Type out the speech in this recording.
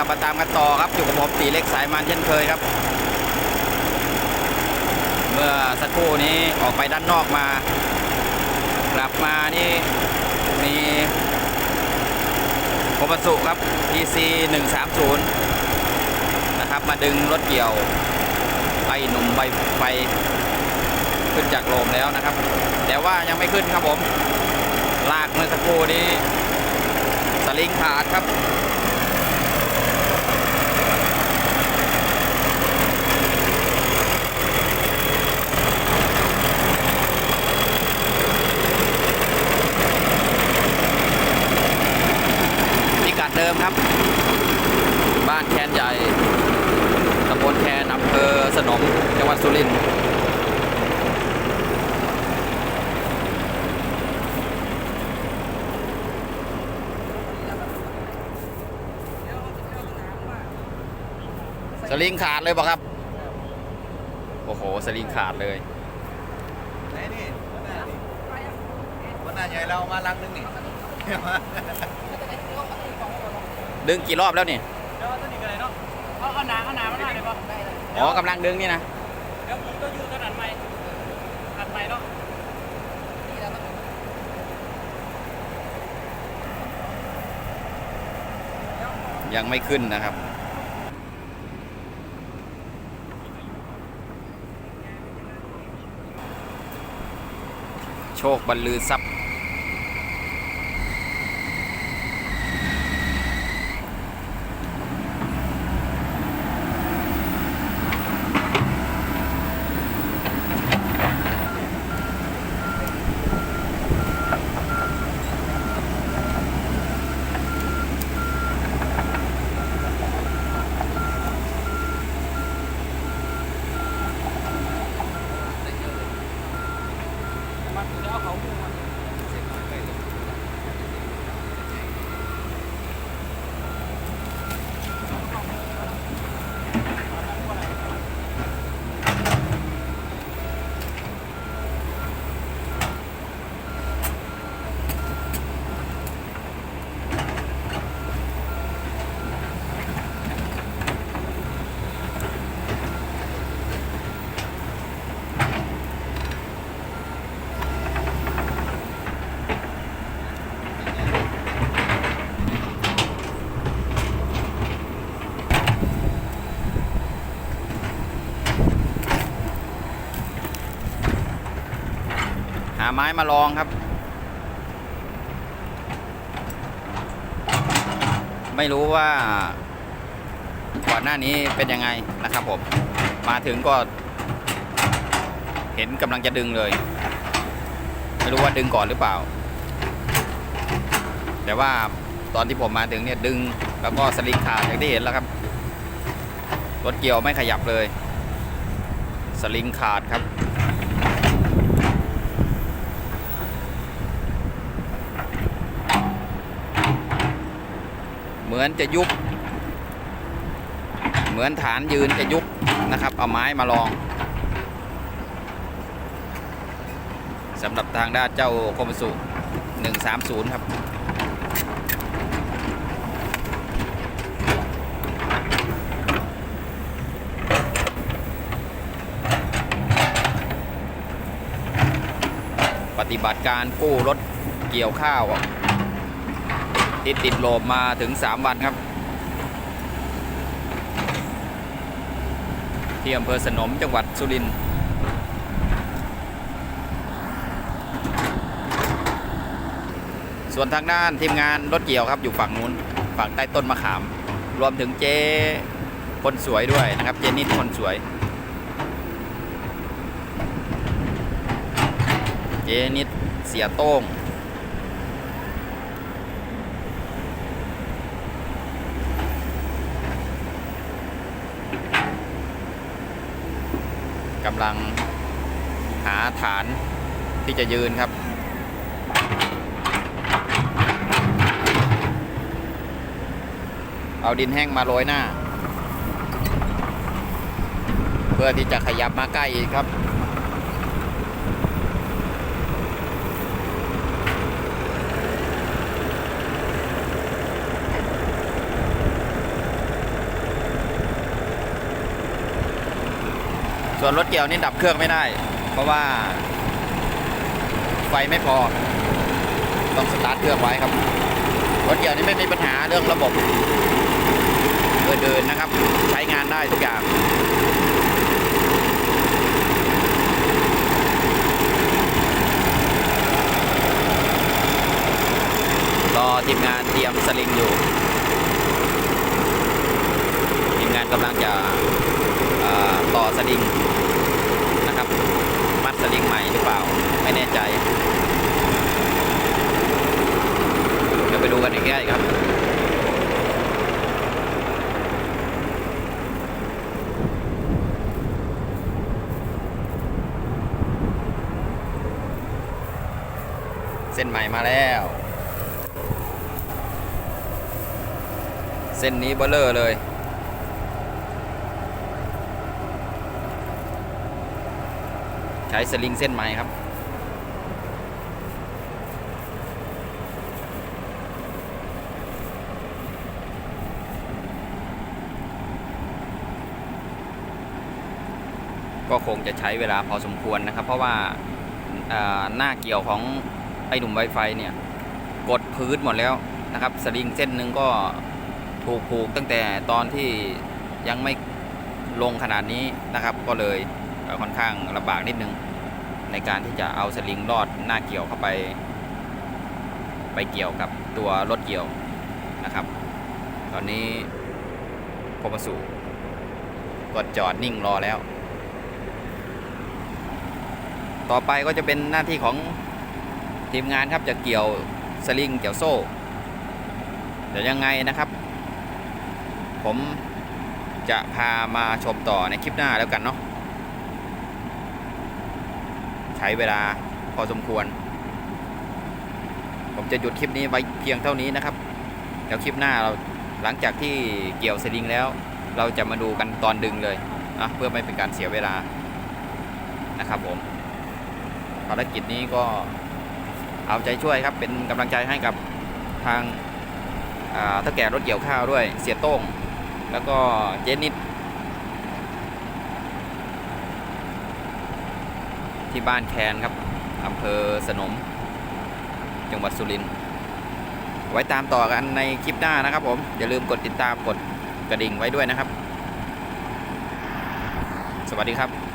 กลับมาตามกันต่อครับอยู่กับผมตีเล็กสายมันเช่นเคยครับ เมื่อสักครู่นี้ออกไปด้านนอกมา กลับมานี่มีโคมัสุครับ PC 130นะครับ มาดึงรถเกี่ยวไอหนุ่มใบไฟขึ้นจากโลมแล้วนะครับ แต่ว่ายังไม่ขึ้นครับผม ลากเมื่อสักครู่นี้สลิงขาดครับ เดิมครับ บ้านแคนใหญ่ ตำบลแคนอำเภอสนม จังหวัดสุรินทร์ สลิงขาดเลยบอกครับ โอ้โห สลิงขาดเลยไหนนี่วันหน้านี่วันหน้าใหญ่เราเอามาลังนึงนี่ดึงกี่รอบแล้วนี่เดี๋ยวเอาตัวนี้กันเลยเนาะเอาเอาหนาเอาหนามาหน่อยได้ปะอ๋อกำลังดึงนี่นะเดี๋ยวผมก็อยู่ตัวนั้นใหม่อัดใหม่เนาะยังไม่ขึ้นนะครับ โชคบรรลือทรัพย์ ไม้มาลองครับ ไม่รู้ว่าก่อนหน้านี้เป็นยังไงนะครับผม มาถึงก็ เห็นกำลังจะดึงเลย ไม่รู้ว่าดึงก่อนหรือเปล่า แต่ว่าตอนที่ผมมาถึงเนี่ยดึงแล้วก็สลิงขาดอย่างที่เห็นแล้วครับ รถเกี่ยวไม่ขยับเลย สลิงขาดครับ มือนจะยุบ เหมือนฐานยืนจะยุบนะครับ เอาไม้มาลองสำหรับทางด้านเจ้าคมสุ130 ครับ ปฏิบัติการกู้รถเกี่ยวข้าว ติดติดโลมมาถึง 3 วันครับ ที่อำเภอสนมจังหวัดสุรินทร์ส่วนทางด้านทีมงานรถเกี่ยวครับอยู่ฝั่งนู้นฝั่งใต้ต้นมะขาม รวมถึงเจ๊คนสวยด้วยนะครับ เจนิดคนสวย เจนิดเสียโต้ง กำลังหาฐานที่จะยืนครับ เอาดินแห้งมาโรยหน้า เพื่อที่จะขยับมาใกล้อีกครับ ส่วนรถเกี่ยวนี่ดับเครื่องไม่ได้ เพราะว่า ไฟไม่พอ ต้องสตาร์ทเครื่องไว้ครับ รถเกี่ยวนี่ไม่มีปัญหาเรื่องระบบเดินๆนะครับ ใช้งานได้ทุกอย่างรอทีมงานเตรียมสลิงอยู่ ทีมงานกำลังจะ สลิงนะครับ มัดสลิงใหม่หรือเปล่า ไม่แน่ใจเดี๋ยวไปดูกันอีกแค่ครับเส้นใหม่มาแล้ว เส้นนี้เบลเลอร์เลย ใช้สลิงเส้นใหม่ครับ ก็คงจะใช้เวลาพอสมควรนะครับ เพราะว่าอ่าหน้าเกี่ยวของไอ้หนุ่มไวไฟเนี่ย กดพื้นหมดแล้วนะครับ สลิงเส้นหนึ่งก็ถูกผูกตั้งแต่ตอนที่ยังไม่ลงขนาดนี้นะครับก็เลย ค่อนข้างลำบากนิดนึง ในการที่จะเอาสลิงลอดหน้าเกี่ยวเข้าไป ไปเกี่ยวกับตัวรถเกี่ยวนะครับ ตอนนี้พมสุกดจอดนิ่งรอแล้ว ต่อไปก็จะเป็นหน้าที่ของทีมงานครับจะเกี่ยวสลิงเกี่ยวโซ่ เดี๋ยวยังไงนะครับ ผมจะพามาชมต่อในคลิปหน้าแล้วกันเนาะ ใช้เวลาพอสมควร ผมจะหยุดคลิปนี้ไว้เพียงเท่านี้นะครับเดี๋ยวคลิปหน้าเราหลังจากที่เกี่ยวสลิงแล้ว เราจะมาดูกันตอนดึงเลยนะเพื่อไม่เป็นการเสียเวลานะครับผมภารกิจนี้ก็เอาใจช่วยครับเป็นกำลังใจให้กับทางอ่าถ้าแก่รถเกี่ยวข้าวด้วยเสียโต้ง แล้วก็เจนิด ที่บ้านแคนครับอำเภอสนม จังหวัดสุรินทร์ไว้ตามต่อกันในคลิปหน้านะครับผม อย่าลืมกดติดตามกดกระดิ่งไว้ด้วยนะครับ สวัสดีครับ